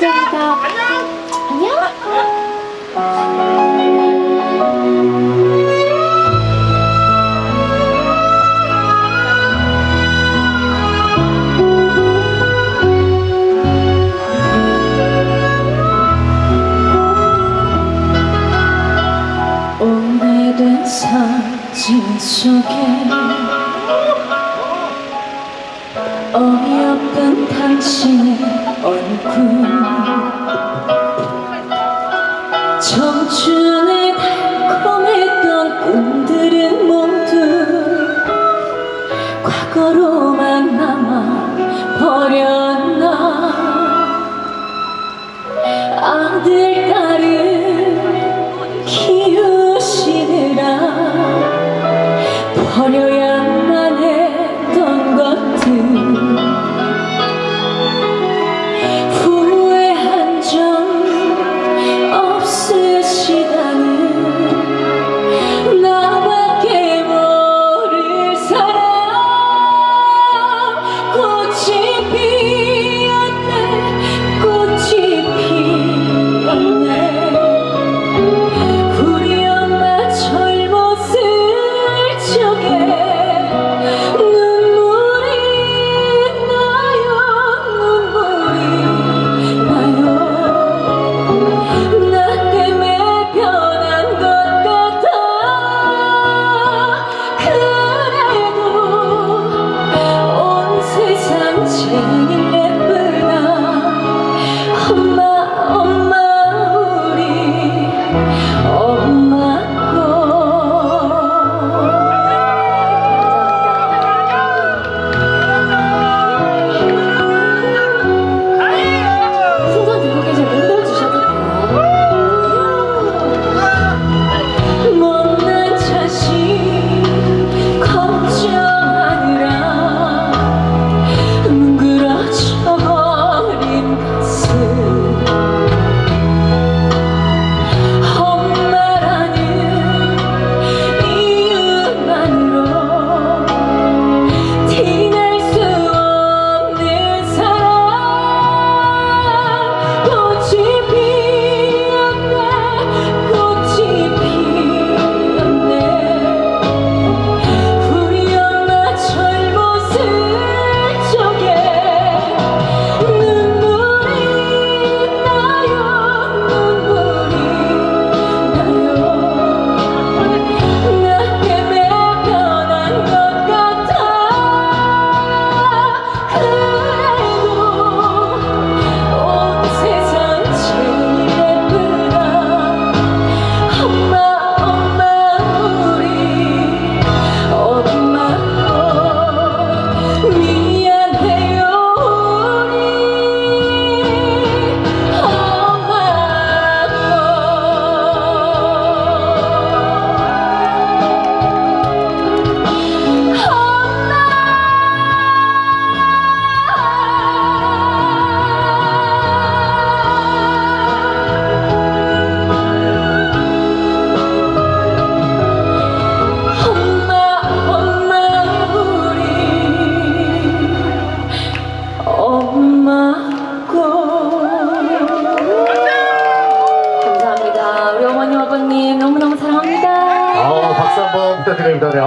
감사합니다. 안녕. 오래된 사진 속에 어이없던 당신의 얼굴. 청춘의 달콤했던 꿈들은 모두 과거로만 남아 버렸나? 아들 딸을 키우시느라 버려 한번 부탁드립니다. 네.